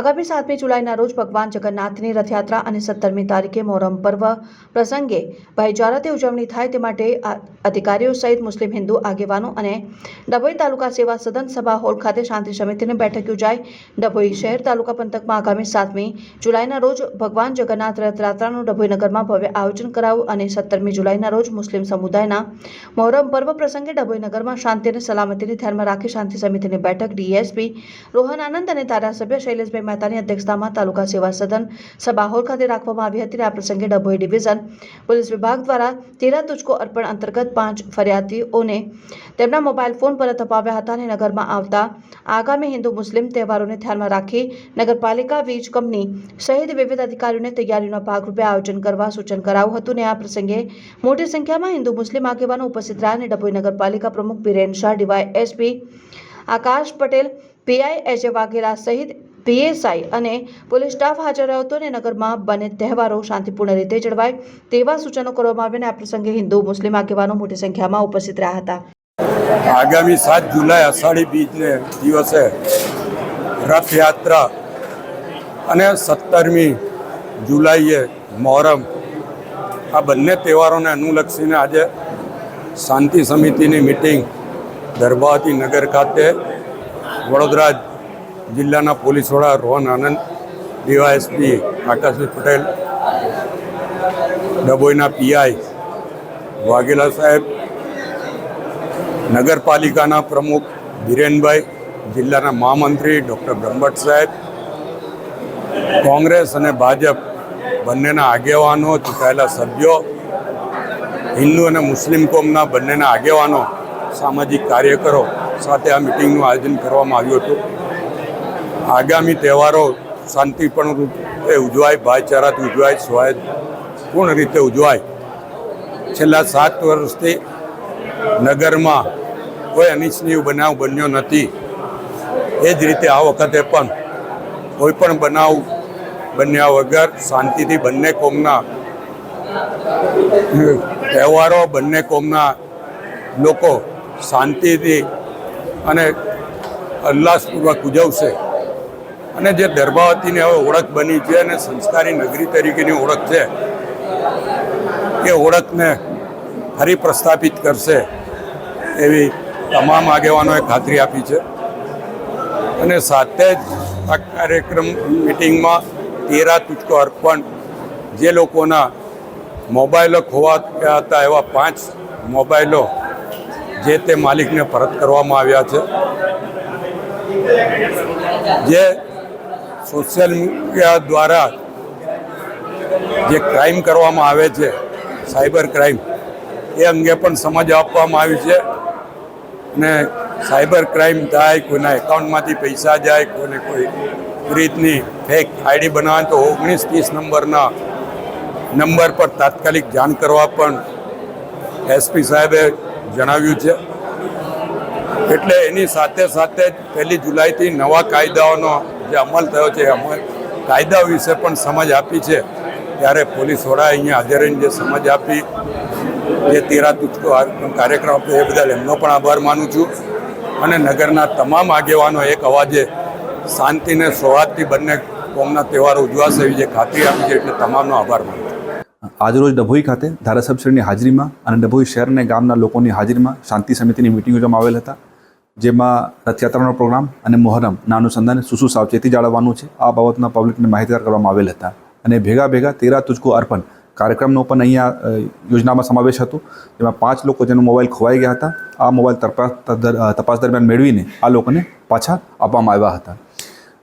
આગામી સાતમી જુલાઈના રોજ ભગવાન જગન્નાથની રથયાત્રા અને સત્તરમી તારીખે મોહરમ પર્વ પ્રસંગે ભાઈચારાથી ઉજવણી થાય તે માટે અધિકારીઓ સહિત મુસ્લિમ હિન્દુ આગેવાનો અને ડભોઈ તાલુકા સેવા સદન સભા હોલ ખાતે શાંતિ સમિતિની બેઠક યોજાઈ. ડભોઈ શહેર તાલુકા પંથકમાં આગામી સાતમી જુલાઈના રોજ ભગવાન જગન્નાથ રથયાત્રાનું ડભોઈ નગરમાં ભવ્ય આયોજન કરાયું અને સત્તરમી જુલાઈના રોજ મુસ્લિમ સમુદાયના મોહરમ પર્વ પ્રસંગે ડભોઈ નગરમાં શાંતિ અને સલામતીને ધ્યાનમાં રાખી શાંતિ સમિતિની બેઠક ડીએસપી રોહન આનંદ અને ધારાસભ્ય શૈલેષભાઈ મહેતાની અધ્યક્ષતામાં તાલુકા સેવા સદન સભાહોલ ખાતે રાખવામાં આવી હતી આ પ્રસંગે ડભોઈ ડિવિઝન પોલીસ વિભાગ દ્વારા તેરા તુચકો અર્પણ અંતર્ગત પાંચ ફરિયાદીઓને તેમના મોબાઈલ ફોન પરત અપાવ્યા હતા અને નગરમાં આવતા આગામી હિન્દુ મુસ્લિમ તહેવારોને ધ્યાનમાં રાખી નગરપાલિકા વીજ કંપની સહિત વિવિધ અધિકારીઓને તૈયારીના ભાગરૂપે આયોજન કરવા સૂચન કરાયું હતું અને આ પ્રસંગે મોટી સંખ્યામાં હિન્દુ મુસ્લિમ આગેવાનો ઉપસ્થિત રહ્યા અને ડભોઈ નગરપાલિકા પ્રમુખ Biren Shah, DY SP Akash Patel PI AJ Vaghela સહિત પીએસઆઈ અને પોલીસ સ્ટાફ હાજર રહ્યો હતો અને નગરમાં બંને તહેવારો શાંતિપૂર્ણ રીતે જળવાય તેવા સૂચનો કરવામાં આવ્યા અને આ પ્રસંગે હિન્દુ, મુસ્લિમ આગેવાનો મોટી સંખ્યામાં ઉપસ્થિત રહ્યા હતા. આગામી સાત જુલાઈ અષાઢી બીજને દિવસે રથયાત્રા અને સત્તરમી જુલાઈએ મોહરમ. આ બંને તહેવારોને અનુલક્ષીને આજે શાંતિ સમિતિની મિટિંગ દરબાવતી નગર ખાતે વડોદરા જિલ્લાના પોલીસ વડા રોહન આનંદ, ડીવાયએસપી આકાશભાઈ પટેલ, ડભોઈના પીઆઈ વાઘેલા સાહેબ, નગરપાલિકાના પ્રમુખ ધીરેનભાઈ, જિલ્લાના મહામંત્રી ડૉક્ટર બ્રહ્મભટ્ટ સાહેબ, કોંગ્રેસ અને ભાજપ બંનેના આગેવાનો, ચૂંટાયેલા સભ્યો, હિન્દુ અને મુસ્લિમ કોમના બંનેના આગેવાનો, સામાજિક કાર્યકરો સાથે આ મિટિંગનું આયોજન કરવામાં આવ્યું હતું. આગામી તહેવારો શાંતિપૂર્ણ રૂપે ઉજવાય, ભાઈચારાથી ઉજવાય સ્વાયપૂર્ણ રીતે ઉજવાય. છેલ્લા સાત વર્ષથી નગરમાં કોઈ અનિચ્છનીય બનાવ બન્યો નથી. એ જ રીતે આ વખતે પણ કોઈ પણ બનાવ બન્યા વગર શાંતિથી બંને કોમના તહેવારો, બંને કોમના લોકો શાંતિથી અને ઉલ્લાસપૂર્વક ઉજવશે. અને જે દરબાવતીની હવે ઓળખ બની છે અને સંસ્કારી નગરી તરીકેની ઓળખ છે, એ ઓળખને ફરી પ્રસ્થાપિત કરશે એવી તમામ આગેવાનોએ ખાતરી આપી છે. અને સાથે જ આ કાર્યક્રમ મિટિંગમાં તેરા તુચકો અર્પણ, જે લોકોના મોબાઈલો ખોવાયા હતા એવા પાંચ મોબાઈલો જે તે માલિકને પરત કરવામાં આવ્યા છે. જે સોશિયલ મીડિયા દ્વારા જે ક્રાઇમ કરવામાં આવે છે, સાયબર ક્રાઇમ, એ અંગે પણ સમજ આપવામાં આવી છે. અને સાયબર ક્રાઇમ થાય, કોઈના એકાઉન્ટમાંથી પૈસા જાય, કોઈને કોઈ રીતની ફેક આઈડી બનાવે, તો ઓગણીસ ત્રીસ નંબરના નંબર પર તાત્કાલિક જાણ કરવા પણ એસપી સાહેબે જણાવ્યું છે. એટલે એની સાથે સાથે પહેલી જુલાઈથી નવા કાયદાઓનો જે અમલ થયો છે અમલ કાયદા વિશે પણ સમજ આપી છે. ત્યારે પોલીસ વડાએ અહીંયા હાજર રહીને જે સમજ આપી, જે તેરા તુચકો કાર્યક્રમ આપ્યો, એ બદલ એમનો પણ આભાર માનું છું. અને નગરના તમામ આગેવાનો એક અવાજે શાંતિને સૌહાર્દથી બંને કોમના તહેવારો ઉજવાશે એવી જે ખાતરી આપી છે, એટલે તમામનો આભાર માનું આજરોજ ડભોઈ ખાતે ધારાસભ્યશ્રીની હાજરીમાં અને ડભોઈ શહેર અને ગામના લોકોની હાજરીમાં શાંતિ સમિતિની મિટિંગ યોજવામાં આવેલ હતા. જેમાં રથયાત્રાનો પ્રોગ્રામ અને મોહરમના અનુસંધાને શું શું સાવચેતી જાળવવાનું છે, આ બાબતના પબ્લિકને માહિતગાર કરવામાં આવેલ હતા. અને ભેગા ભેગા તેરા તુજકો અર્પણ કાર્યક્રમનો પણ અહીંયા યોજનામાં સમાવેશ હતો. જેમાં પાંચ લોકો જેનો મોબાઈલ ખોવાઈ ગયા હતા. આ મોબાઈલ તપાસ તપાસ દરમિયાન મેળવીને આ લોકોને પાછા આપવામાં આવ્યા હતા.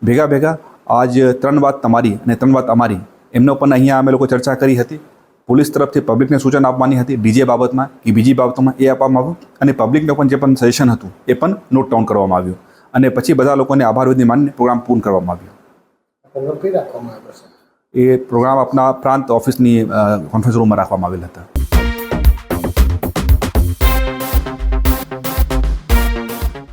ભેગા ભેગા આજ ત્રણ વાત તમારી અને ત્રણ વાત અમારી, એમનો પણ અહીંયા અમે લોકો ચર્ચા કરી હતી. પોલીસ તરફથી પબ્લિકને સૂચન આપવાની હતી બીજી બાબતમાં કે બીજી બાબતોમાં એ આપવામાં આવ્યું અને પબ્લિકને પણ જે પણ સજેશન હતું એ પણ નોટ ડાઉન કરવામાં આવ્યું. અને પછી બધા લોકોને આભાર વિધિ માનીને પ્રોગ્રામ પૂર્ણ કરવામાં આવ્યો. એ પ્રોગ્રામ આપના પ્રાંત ઓફિસની કોન્ફરન્સ રૂમમાં રાખવામાં આવેલ હતા.